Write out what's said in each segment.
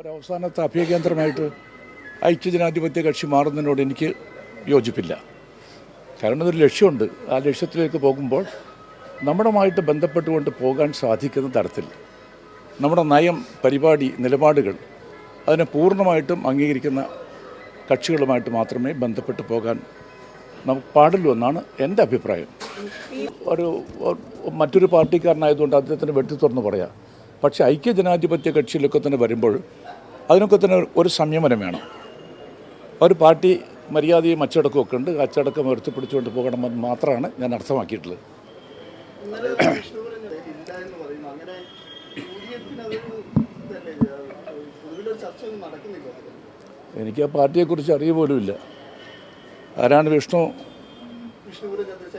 ഒരവസാനത്തെ അഭ്യകേന്ദ്രമായിട്ട് ഐക്യജനാധിപത്യ കക്ഷി മാറുന്നതിനോട് എനിക്ക് യോജിപ്പില്ല. കാരണം ഒരു ലക്ഷ്യമുണ്ട്. ആ ലക്ഷ്യത്തിലേക്ക് പോകുമ്പോൾ നമ്മുടെമായിട്ട് ബന്ധപ്പെട്ടുകൊണ്ട് പോകാൻ സാധിക്കുന്ന തരത്തിൽ നമ്മുടെ നയം പരിപാടി നിലപാടുകൾ അതിനെ പൂർണമായിട്ടും അംഗീകരിക്കുന്ന കക്ഷികളുമായിട്ട് മാത്രമേ ബന്ധപ്പെട്ട് പോകാൻ നമുക്ക് പാടുള്ളൂ എന്നാണ് എന്റെ അഭിപ്രായം. ഒരു മറ്റൊരു പാർട്ടിക്കാരനായതുകൊണ്ട് അദ്ദേഹത്തിന് വെട്ടി തുറന്ന് പറയാം. പക്ഷേ ഐക്യ ജനാധിപത്യ കക്ഷിയിലൊക്കെ തന്നെ വരുമ്പോൾ അതിനൊക്കെ തന്നെ ഒരു സംയമനം വേണം. ഒരു പാർട്ടി മര്യാദയും അച്ചടക്കമൊക്കെ ഉണ്ട്. അച്ചടക്കം ഉയർത്തിപ്പിടിച്ചുകൊണ്ട് പോകണമെന്ന് മാത്രമാണ് ഞാൻ അർത്ഥമാക്കിയിട്ടുള്ളത്. എനിക്ക് ആ പാർട്ടിയെക്കുറിച്ച് അറിയ പോലുമില്ല ആരാണ് വിഷ്ണു?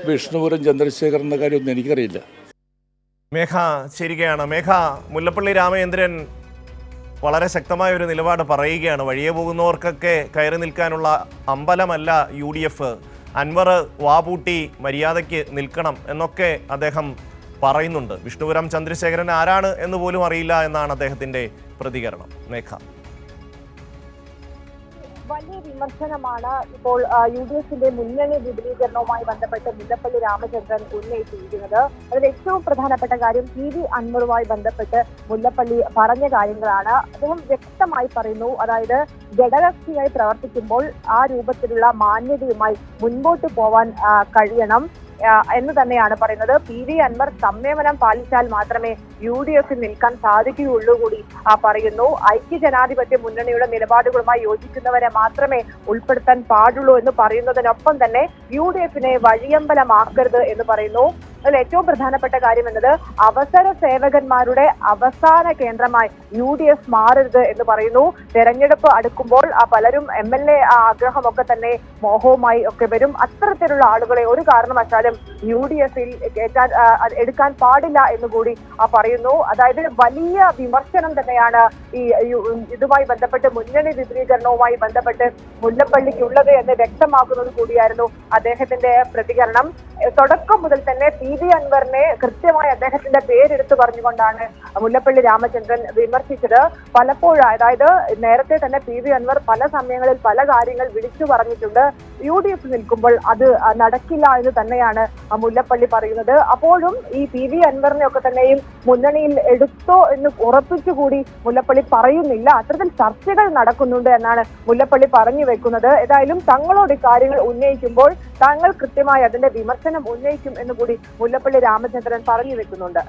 വിഷ്ണുപുരം ചന്ദ്രശേഖരൻ. എന്ന കാര്യമൊന്നും എനിക്കറിയില്ല. മേഘ ചേരുകയാണ് മേഘ മുല്ലപ്പള്ളി രാമചന്ദ്രൻ വളരെ ശക്തമായ ഒരു നിലപാട് പറയുകയാണ്. വഴിയെ പോകുന്നവർക്കൊക്കെ കയറി നിൽക്കാനുള്ള അമ്പലമല്ല യു ഡി എഫ്. അൻവർ വാപൂട്ടി മര്യാദയ്ക്ക് നിൽക്കണം എന്നൊക്കെ അദ്ദേഹം പറയുന്നുണ്ട്. വിഷ്ണുപുരം ചന്ദ്രശേഖരൻ ആരാണ് എന്ന് പോലും അറിയില്ല എന്നാണ് അദ്ദേഹത്തിന്റെ പ്രതികരണം. മേഘ. വലിയ വിമർശനമാണ് ഇപ്പോൾ യു ഡി എഫിന്റെ മുന്നണി വിപുലീകരണവുമായി ബന്ധപ്പെട്ട് മുല്ലപ്പള്ളി രാമചന്ദ്രൻ ഉന്നയിച്ചിരിക്കുന്നത്. അതിൽ ഏറ്റവും പ്രധാനപ്പെട്ട കാര്യം പി വി അൻവറുമായി ബന്ധപ്പെട്ട് മുല്ലപ്പള്ളി പറഞ്ഞ കാര്യങ്ങളാണ്. അദ്ദേഹം വ്യക്തമായി പറയുന്നു അതായത് ഘടകകക്ഷിയായി പ്രവർത്തിക്കുമ്പോൾ ആ രൂപത്തിലുള്ള മാന്യതയുമായി മുൻപോട്ട് പോവാൻ കഴിയണം. എന്ന് തന്നെയാണ് പറയുന്നത്. പി വി അൻവർ സംയമനം പാലിച്ചാൽ മാത്രമേ യു ഡി എഫിൽ നിൽക്കാൻ സാധിക്കുകയുള്ളൂ കൂടി പറയുന്നു. ഐക്യ ജനാധിപത്യ മുന്നണിയുടെ നിലപാടുകളുമായി യോജിക്കുന്നവരെ മാത്രമേ ഉൾപ്പെടുത്താൻ പാടുള്ളൂ എന്ന് പറയുന്നതിനൊപ്പം തന്നെ യു ഡി എഫിനെ വഴിയമ്പലമാക്കരുത് എന്ന് പറയുന്നു. അതിൽ ഏറ്റവും പ്രധാനപ്പെട്ട കാര്യം എന്നത് അവസര സേവകന്മാരുടെ അവസാന കേന്ദ്രമായി യു ഡി എഫ് മാറരുത് എന്ന് പറയുന്നു. തെരഞ്ഞെടുപ്പ് അടുക്കുമ്പോൾ ആ പലരും എം എൽ എ ആഗ്രഹമൊക്കെ തന്നെ മോഹവുമായി ഒക്കെ വരും. അത്തരത്തിലുള്ള ആളുകളെ ഒരു കാരണവശാലും യു ഡി എഫിൽ കയറ്റാൻ എടുക്കാൻ പാടില്ല എന്ന് കൂടി ആ പറയുന്നു. അതായത് വലിയ വിമർശനം തന്നെയാണ് ഈ ഇതുമായി ബന്ധപ്പെട്ട് മുന്നണി വിപുലീകരണവുമായി ബന്ധപ്പെട്ട് മുല്ലപ്പള്ളിക്കുള്ളത് എന്ന് വ്യക്തമാക്കുന്നത് കൂടിയായിരുന്നു അദ്ദേഹത്തിന്റെ പ്രതികരണം. തുടക്കം മുതൽ തന്നെ വി അൻവറിനെ കൃത്യമായി അദ്ദേഹത്തിന്റെ പേരെടുത്ത് പറഞ്ഞുകൊണ്ടാണ് മുല്ലപ്പള്ളി രാമചന്ദ്രൻ വിമർശിച്ചത്. പലപ്പോഴും അതായത് നേരത്തെ തന്നെ പി അൻവർ പല സമയങ്ങളിൽ പല കാര്യങ്ങൾ വിളിച്ചു പറഞ്ഞിട്ടുണ്ട്. യു ഡി എഫ് നിൽക്കുമ്പോൾ അത് നടക്കില്ല എന്ന് തന്നെയാണ് മുല്ലപ്പള്ളി പറയുന്നത്. അപ്പോഴും ഈ പി വി അൻവറിനെ ഒക്കെ തന്നെയും മുന്നണിയിൽ എടുത്തോ എന്ന് ഉറപ്പിച്ചുകൂടി മുല്ലപ്പള്ളി പറയുന്നില്ല. അത്തരത്തിൽ ചർച്ചകൾ നടക്കുന്നുണ്ട് എന്നാണ് മുല്ലപ്പള്ളി പറഞ്ഞു വെക്കുന്നത്. ഏതായാലും തങ്ങളോട് ഇക്കാര്യങ്ങൾ ഉന്നയിക്കുമ്പോൾ താങ്കൾ കൃത്യമായി അതിന്റെ വിമർശനം ഉന്നയിക്കും എന്ന് കൂടി മുല്ലപ്പള്ളി രാമചന്ദ്രൻ പറഞ്ഞു വെക്കുന്നുണ്ട്.